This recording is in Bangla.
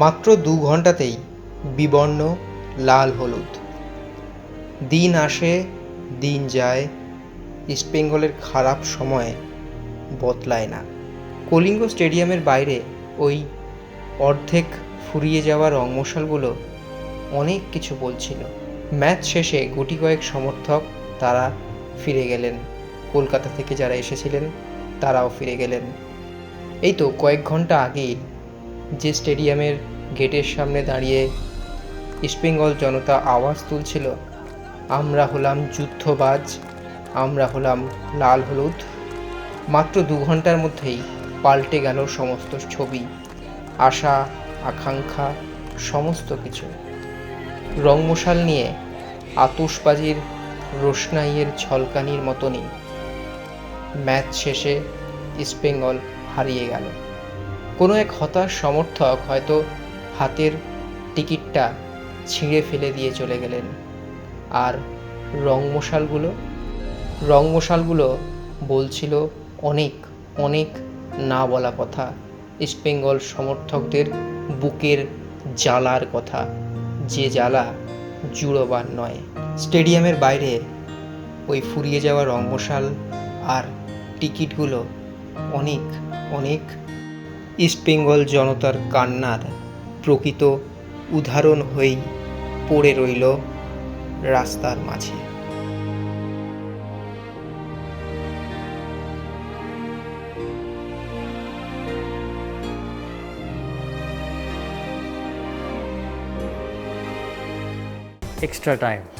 মাত্র দু ঘন্টাতেই বিবর্ণ, লাল হলুদ। দিন আসে, দিন যায় ইস্টবেঙ্গলের খারাপ সময়ে বদলায় না। কলিঙ্গ স্টেডিয়ামের বাইরে ওই অর্ধেক ফুরিয়ে যাওয়া রংমশালগুলো অনেক কিছু বলছিল। ম্যাচ শেষে গুটি কয়েক সমর্থক তারা ফিরে গেলেন। কলকাতা থেকে যারা এসেছিলেন, তারাও ফিরে গেলেন। এই তো কয়েক ঘণ্টা আগেই যে স্টেডিয়ামের গেটের সামনে দাঁড়িয়ে ইস্টবেঙ্গল জনতা আওয়াজ তুলছিল, আমরা হলাম যুদ্ধবাজ, আমরা হলাম লাল হলুদ। মাত্র দু ঘণ্টার মধ্যেই পাল্টে গেল সমস্ত ছবি, আশা, আকাঙ্ক্ষা, সমস্ত কিছু। রংমশাল নিয়ে আতসবাজির রোশনাইয়ের ঝলকানির মতনই ম্যাচ শেষে ইস্টবেঙ্গল হারিয়ে গেল। কোনো এক হতাশ সমর্থক হয়তো হাতের টিকিটটা ছিঁড়ে ফেলে দিয়ে চলে গেলেন। আর রংমশালগুলো? রংমশালগুলো বলছিল অনেক অনেক না বলা কথা। ইস্টবেঙ্গল সমর্থকদের বুকের জ্বালার কথা। যে জ্বালা জুড়োবার নয়। স্টেডিয়ামের বাইরে ওই ফুরিয়ে যাওয়া রংমশাল আর টিকিটগুলো অনেক অনেক ইস্টবেঙ্গল জনতার কান্নার প্রকৃত উদাহরণ হয়েই পড়ে রইল রাস্তার মাঝে extra time.